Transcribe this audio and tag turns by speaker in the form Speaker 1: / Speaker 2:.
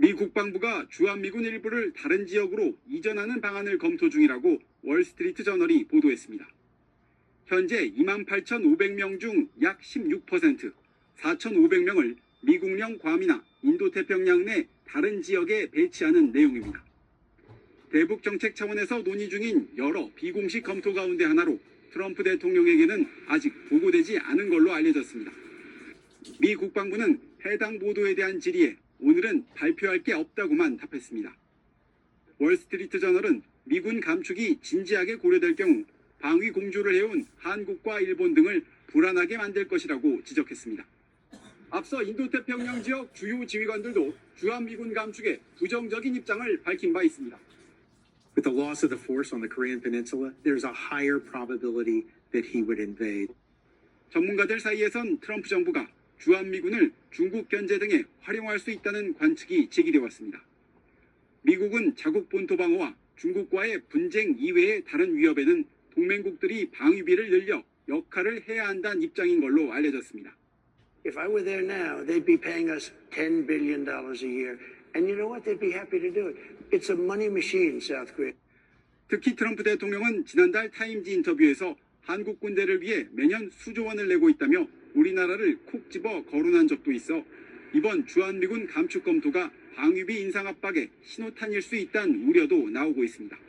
Speaker 1: 미 국방부가 주한미군 일부를 다른 지역으로 이전하는 방안을 검토 중이라고 월스트리트 저널이 보도했습니다. 현재 28,500명 중 약 16%, 4,500명을 미국령 괌이나 인도태평양 내 다른 지역에 배치하는 내용입니다. 대북 정책 차원에서 논의 중인 여러 비공식 검토 가운데 하나로 트럼프 대통령에게는 아직 보고되지 않은 걸로 알려졌습니다. 미 국방부는 해당 보도에 대한 질의에 오늘은 발표할 게 없다고만 답했습니다. 월스트리트 저널은 미군 감축이 진지하게 고려될 경우 방위 공조를 해온 한국과 일본 등을 불안하게 만들 것이라고 지적했습니다. 앞서 인도태평양 지역 주요 지휘관들도 주한미군 감축에 부정적인 입장을 밝힌 바 있습니다.
Speaker 2: With the loss of the force on the Korean Peninsula, there's a higher probability that he would invade.
Speaker 1: 전문가들 사이에선 트럼프 정부가 주한미군을 중국 견제 등에 활용할 수 있다는 관측이 제기돼 왔습니다. 미국은 자국 본토 방어와 중국과의 분쟁 이외의 다른 위협에는 동맹국들이 방위비를 늘려 역할을 해야 한다는 입장인 걸로 알려졌습니다.
Speaker 3: If I were there now, they'd be paying us $10 billion a year. And you know what? They'd be happy to do it. It's a money machine, South Korea.
Speaker 1: 특히 트럼프 대통령은 지난달 타임지 인터뷰에서 한국 군대를 위해 매년 수조 원을 내고 있다며 우리나라를 콕 집어 거론한 적도 있어 이번 주한미군 감축 검토가 방위비 인상 압박의 신호탄일 수 있다는 우려도 나오고 있습니다.